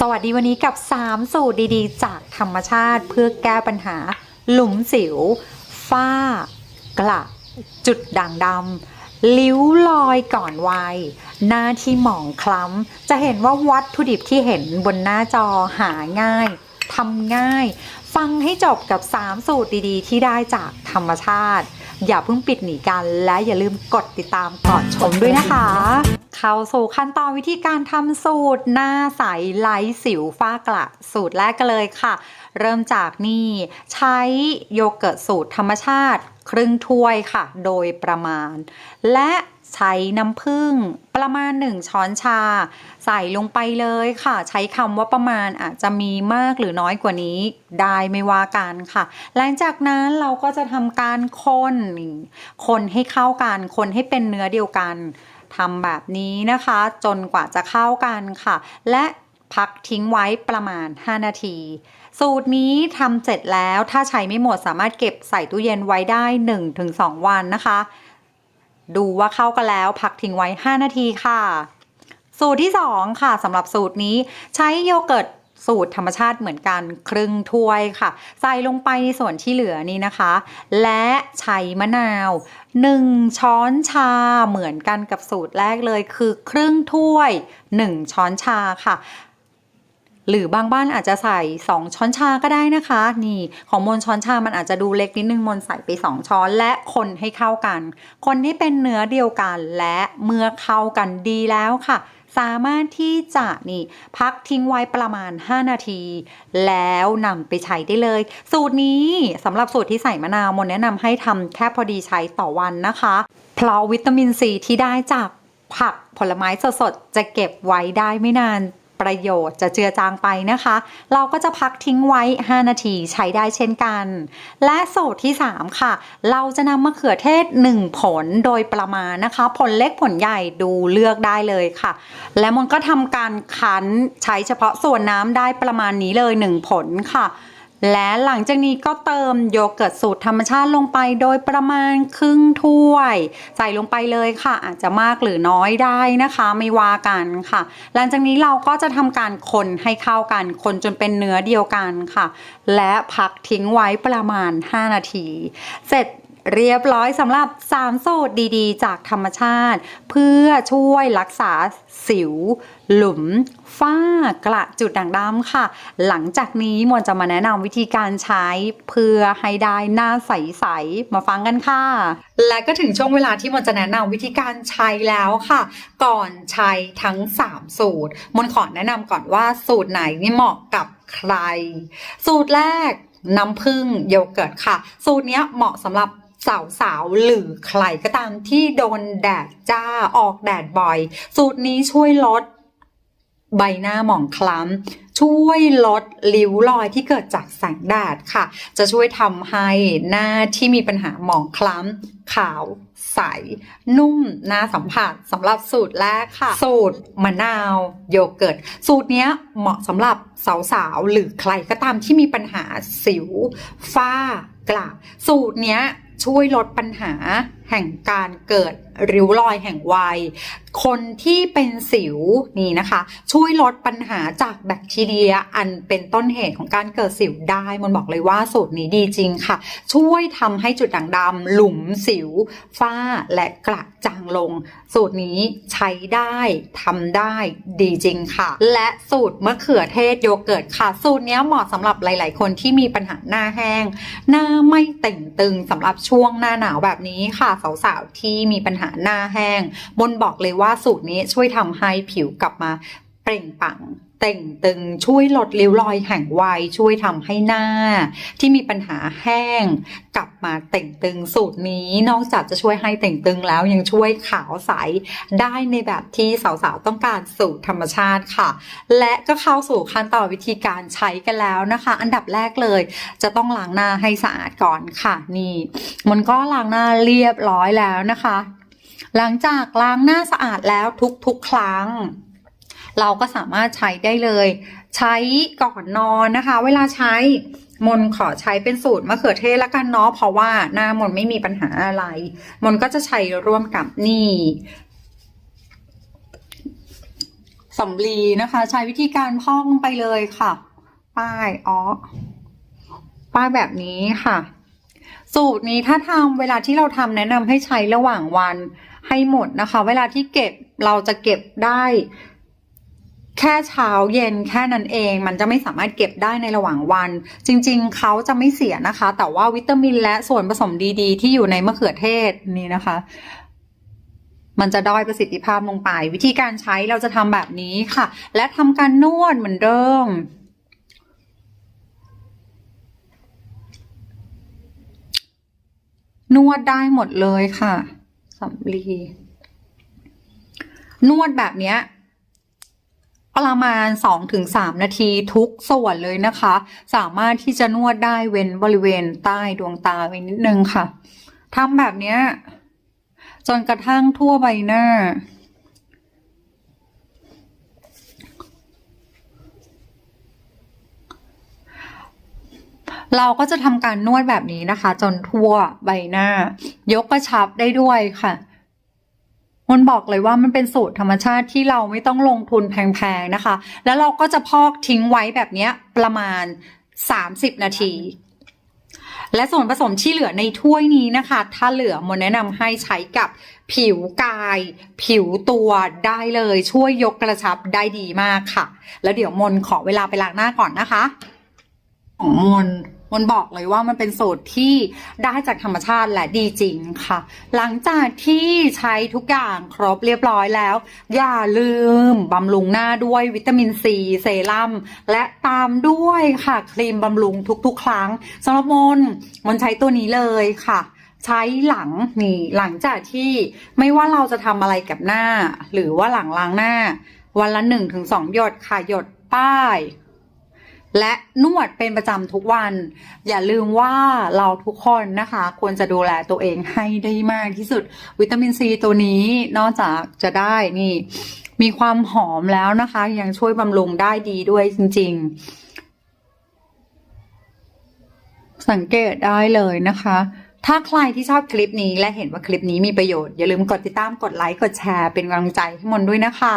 สวัสดีวันนี้กับ 3 สูตรดีๆ จากธรรมชาติเพื่อแก้ปัญหา หลุมสิว ฝ้า กระ จุดด่างดำลิ้วลอยก่อนวัย หน้าที่หมองคล้ำ จะเห็นว่าวัตถุดิบที่เห็นบนหน้าจอหาง่ายทำง่าย ฟังให้จบกับ 3 สูตรดีๆ ที่ได้จากธรรมชาติ อย่าเพิ่งปิดหนีกัน และอย่าลืมกดติดตามก่อนชมด้วยนะคะ เข้าสู่ขั้นตอนวิธีการทำสูตรหน้าใสไร้สิวฝ้ากระสูตรแรกกันเลยค่ะ เริ่มจากนี่ใช้โยเกิร์ตสูตรธรรมชาติ ครึ่งถ้วยค่ะ โดยประมาณ และ ใช้น้ำผึ้งประมาณ 1 ช้อนชา ใส่ลงไปเลยค่ะ ใช้คำว่าประมาณอาจจะมีมากหรือน้อยกว่านี้ได้ไม่ว่ากันค่ะ หลังจากนั้นเราก็จะทำการคนคนให้เข้ากัน คนให้เป็นเนื้อเดียวกันทำแบบนี้นะคะ จนกว่าจะเข้ากันค่ะ และพักทิ้งไว้ประมาณ 5 นาที สูตรนี้ทำเสร็จแล้วถ้าใช้ไม่หมดสามารถเก็บใส่ตู้เย็นไว้ได้ 1-2 วันนะคะ ดูว่าเข้ากันแล้วพักทิ้งไว้ 5 นาทีค่ะ สูตรที่ 2 ค่ะสำหรับสูตรนี้ใช้โยเกิร์ตสูตรธรรมชาติเหมือนกันครึ่งถ้วยค่ะ ใส่ลงไปในส่วนที่เหลือนี้นะคะ และใช้มะนาว 1 ช้อนชาเหมือนกันกับสูตรแรกเลยคือครึ่งถ้วย 1 ช้อนชาค่ะ หรือบางบ้านอาจจะใส่ 2 ช้อนชาก็ได้นะคะ นี่ของมนช้อนชามันอาจจะดูเล็กนิดนึงมนใส่ไป 2 ช้อนและคนให้เข้ากัน คนที่เป็นเนื้อเดียวกันและเมื่อเข้ากันดีแล้วค่ะ สามารถที่จะนี่พักทิ้งไว้ประมาณ 5 นาที แล้วนำไปใช้ได้เลย สูตรนี้สำหรับสูตรที่ใส่มะนาวมนแนะนำให้ทำแค่พอดีใช้ต่อวันนะคะ เพราะวิตามินซีที่ได้จากผักผลไม้สดๆจะเก็บไว้ได้ไม่นาน ประโยชน์จะเจือจางไปนะคะ เราก็จะพักทิ้งไว้ 5 นาทีใช้ได้เช่นกัน และสูตรที่ 3 ค่ะ เราจะนำมะเขือเทศ 1 ผลโดยประมาณนะคะ ผลเล็กผลใหญ่ดูเลือกได้เลยค่ะ และมันก็ทำการคั้นใช้เฉพาะส่วนน้ำได้ประมาณนี้เลย 1 ผลค่ะ และหลังจากนี้ก็เติมโยเกิร์ตสูตรธรรมชาติลงไปโดยประมาณครึ่งถ้วย ใส่ลงไปเลยค่ะ อาจจะมากหรือน้อยได้นะคะไม่ว่ากันค่ะ หลังจากนี้เราก็จะทำการคนให้เข้ากัน คนจนเป็นเนื้อเดียวกันค่ะ และพักทิ้งไว้ประมาณ 5 นาที เสร็จ เรียบร้อยสำหรับ 3 สูตรดีๆ จากธรรมชาติ เพื่อช่วยรักษาสิว หลุม ฝ้ากระจุดด่างดำค่ะ หลังจากนี้มวนจะมาแนะนำวิธีการใช้เพื่อให้ได้หน้าใส ๆ มาฟังกันค่ะ และก็ถึงช่วงเวลาที่มวนจะแนะนำวิธีการใช้แล้วค่ะ ก่อนใช้ทั้ง 3 สูตรมนขอแนะนำก่อนว่าสูตรไหนนี่เหมาะกับใคร สูตรแรกน้ำผึ้งโยเกิร์ตค่ะ สูตรนี้เหมาะสำหรับ สาวๆหรือใครก็ตามที่โดนแดดจ้าออกแดดบ่อย สูตรนี้ช่วยลดใบหน้าหมองคล้ำช่วยลดริ้วรอยที่เกิดจากแสงแดดค่ะ จะช่วยทำให้หน้าที่มีปัญหาหมองคล้ำขาวใส นุ่มน่าสัมผัสสำหรับสูตรแรกค่ะ สูตรมะนาวโยเกิร์ต สูตรนี้เหมาะสำหรับสาวๆ หรือใครก็ตามที่มีปัญหาสิว ฝ้ากระสูตรเนี้ย ช่วยลดปัญหาแห่งการเกิดริ้วรอยแห่งวัย คนที่เป็นสิวนี่นะคะ ช่วยลดปัญหาจากแบคทีเรียอันเป็นต้นเหตุของการเกิดสิวได้มันบอกเลยว่าสูตรนี้ดีจริงค่ะ ช่วยทำให้จุดด่างดำหลุมสิว ฝ้าและกระจางลง สูตรนี้ใช้ได้ทำได้ดีจริงค่ะ และสูตรมะเขือเทศโยเกิร์ตค่ะ สูตรนี้เหมาะสำหรับหลาย ๆ คนที่มีปัญหาหน้าแห้ง หน้าไม่เต่งตึงสำหรับช่วงหน้าหนาวแบบนี้ค่ะสาวๆ ที่มีปัญหาหน้าแห้ง บนบอกเลยว่าสูตรนี้ช่วยทำให้ผิวกลับมาเปล่งปลั่ง ต่งตึงช่วยลดริ้วรอยแห่งวัยช่วยทำให้หน้า ที่มีปัญหาแห้ง กลับมาเต่งตึงสูตรนี้นอกจากจะช่วยให้เต่งตึงแล้วยังช่วยขาวใสได้ในแบบที่สาวๆต้องการสูตรธรรมชาติค่ะ และก็เข้าสู่ขั้นตอนวิธีการใช้กันแล้วนะคะ อันดับแรกเลย จะต้องล้างหน้าให้สะอาดก่อนค่ะนี่ มันก็ล้างหน้าเรียบร้อยแล้วนะคะ หลังจากล้างหน้าสะอาดแล้วทุกๆครั้ง เราก็สามารถใช้ได้เลย ใช้ก่อนนอนนะคะ เวลาใช้มนขอใช้เป็นสูตรมะเขือเทศละกันเนาะเพราะว่าหน้ามนไม่มีปัญหาอะไร มนก็จะใช้ร่วมกับนี่สำลีนะคะ ใช้วิธีการพองไปเลยค่ะ ป้ายอ๋อป้ายแบบนี้ค่ะ สูตรนี้ถ้าทำเวลาที่เราทำแนะนำให้ใช้ระหว่างวันให้หมดนะคะ เวลาที่เก็บเราจะเก็บได้ แค่เช้าเย็นแค่นั้นเอง มันจะไม่สามารถเก็บได้ในระหว่างวัน จริงๆ เขาจะไม่เสียนะคะ แต่ว่าวิตามินและส่วนผสมดีๆ ที่อยู่ในมะเขือเทศนี่นะคะ มันจะด้อยประสิทธิภาพลงไป วิธีการใช้เราจะทำแบบนี้ค่ะ และทำการนวดเหมือนเดิมนวดได้หมดเลยค่ะสำลีนวดแบบเนี้ย ประมาณ 2-3 นาทีทุกส่วนเลยนะคะ สามารถที่จะนวดได้เว้นบริเวณใต้ดวงตาไว้นิดนึงค่ะทำแบบนี้จนกระทั่งทั่วใบหน้า เราก็จะทำการนวดแบบนี้นะคะ จนทั่วใบหน้า ยกกระชับได้ด้วยค่ะ มันบอกเลยว่ามันเป็นสูตรธรรมชาติที่เราไม่ต้องลงทุนแพงๆนะคะ แล้วเราก็จะพอกทิ้งไว้แบบนี้ประมาณ 30 นาที และส่วนผสมที่เหลือในถ้วยนี้นะคะ ถ้าเหลือมนแนะนำให้ใช้กับผิวกาย ผิวตัวได้เลยช่วยยกกระชับได้ดีมากค่ะ แล้วเดี๋ยวมนขอเวลาไปล้างหน้าก่อนนะคะ ของมน มนบอกเลยว่ามันเป็นสูตรที่ได้จากธรรมชาติและดีจริงค่ะ หลังจากที่ใช้ทุกอย่างครบเรียบร้อยแล้ว อย่าลืมบำรุงหน้าด้วยวิตามินซีเซรั่มและตามด้วยค่ะครีมบำรุงทุกๆ ครั้งสำหรับมนมนใช้ตัวนี้เลยค่ะใช้หลังนี่หลังจากที่ไม่ว่าเราจะทำอะไรกับหน้า หรือว่าหลังล้างหน้า วันละหนึ่งถึงสองหยดค่ะหยดป้าย และนวดเป็นประจำทุกวัน อย่าลืมว่าเราทุกคนนะคะ ควรจะดูแลตัวเองให้ได้มากที่สุด วิตามินซีตัวนี้นอกจากจะได้นี่ มีความหอมแล้วนะคะ ยังช่วยบำรุงได้ดีด้วยจริง ๆ สังเกตได้เลยนะคะถ้าใครที่ชอบคลิปนี้และเห็นว่าคลิปนี้มีประโยชน์ อย่าลืมกดติดตามกดไลค์ กดแชร์เป็นกำลังใจให้มนด้วยนะคะ